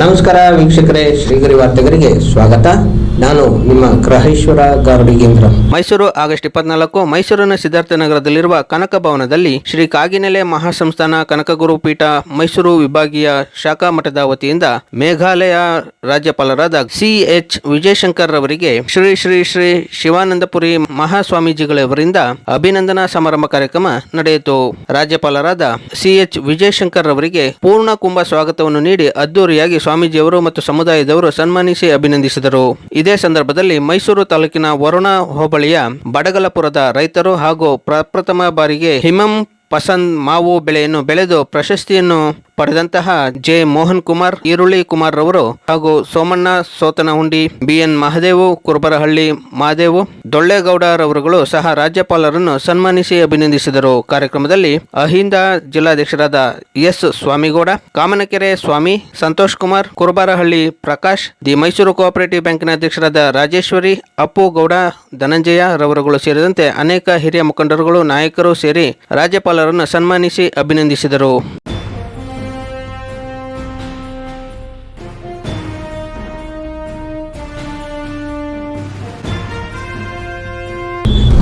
ನಮಸ್ಕಾರ ವೀಕ್ಷಕರೇ, ಶ್ರೀಗರಿ ವಾರ್ತೆಗರಿಗೆ ಸ್ವಾಗತ. ನಾನು ನಿಮ್ಮ ಗ್ರಹೇಶ್ವರ ಗಾರ್ಡಿಗೇಂದ್ರ ಮೈಸೂರು ಆಗಸ್ಟ್ ಇಪ್ಪತ್ನಾಲ್ಕು, ಮೈಸೂರಿನ ಸಿದ್ಧಾರ್ಥ ನಗರದಲ್ಲಿರುವ ಕನಕ ಭವನದಲ್ಲಿ ಶ್ರೀ ಕಾಗಿನೆಲೆ ಮಹಾಸಂಸ್ಥಾನ ಕನಕಗುರು ಪೀಠ ಮೈಸೂರು ವಿಭಾಗೀಯ ಶಾಖಾ ಮಠದ ವತಿಯಿಂದ ಮೇಘಾಲಯ ರಾಜ್ಯಪಾಲರಾದ ಸಿ ಎಚ್ ವಿಜಯಶಂಕರ್ ರವರಿಗೆ ಶ್ರೀ ಶ್ರೀ ಶ್ರೀ ಶಿವಾನಂದಪುರಿ ಮಹಾಸ್ವಾಮೀಜಿಗಳವರಿಂದ ಅಭಿನಂದನಾ ಸಮಾರಂಭ ಕಾರ್ಯಕ್ರಮ ನಡೆಯಿತು. ರಾಜ್ಯಪಾಲರಾದ ಸಿ ಎಚ್ ವಿಜಯಶಂಕರ್ ರವರಿಗೆ ಪೂರ್ಣ ಕುಂಭ ಸ್ವಾಗತವನ್ನು ನೀಡಿ ಅದ್ದೂರಿಯಾಗಿ ಸ್ವಾಮೀಜಿಯವರು ಮತ್ತು ಸಮುದಾಯದವರು ಸನ್ಮಾನಿಸಿ ಅಭಿನಂದಿಸಿದರು. ಇದೇ ಸಂದರ್ಭದಲ್ಲಿ ಮೈಸೂರು ತಾಲೂಕಿನ ವರುಣ ಹೋಬಳಿಯ ಬಡಗಲಪುರದ ರೈತರು ಹಾಗೂ ಪ್ರಪ್ರಥಮ ಬಾರಿಗೆ ಹಿಮಂ ಪಸಂದ್ ಮಾವು ಬೆಳೆಯನ್ನು ಬೆಳೆದು ಪ್ರಶಸ್ತಿಯನ್ನು ಪಡೆದಂತಹ ಜೆ. ಮೋಹನ್ ಕುಮಾರ್ ಈರುಳ್ಳಿ ಕುಮಾರ್ ರವರು ಹಾಗೂ ಸೋಮಣ್ಣ, ಸೋತನಹುಂಡಿ ಬಿಎನ್ ಮಹದೇವು, ಕುರುಬರಹಳ್ಳಿ ಮಹದೇವು, ದೊಳ್ಳೆಗೌಡರವರುಗಳು ಸಹ ರಾಜ್ಯಪಾಲರನ್ನು ಸನ್ಮಾನಿಸಿ ಅಭಿನಂದಿಸಿದರು. ಕಾರ್ಯಕ್ರಮದಲ್ಲಿ Ahinda ಜಿಲ್ಲಾಧ್ಯಕ್ಷರಾದ S. Swamigowda, Kamanakere Swamy, Santosh Kumar, Kurubarahalli Prakash, the Mysuru cooperative ಬ್ಯಾಂಕಿನ ಅಧ್ಯಕ್ಷರಾದ ರಾಜೇಶ್ವರಿ, ಅಪ್ಪು ಗೌಡ, ಧನಂಜಯ ರವರುಗಳು ಸೇರಿದಂತೆ ಅನೇಕ ಹಿರಿಯ ಮುಖಂಡರುಗಳು, ನಾಯಕರು ಸೇರಿ ರಾಜ್ಯಪಾಲರನ್ನು ಸನ್ಮಾನಿಸಿ ಅಭಿನಂದಿಸಿದರು.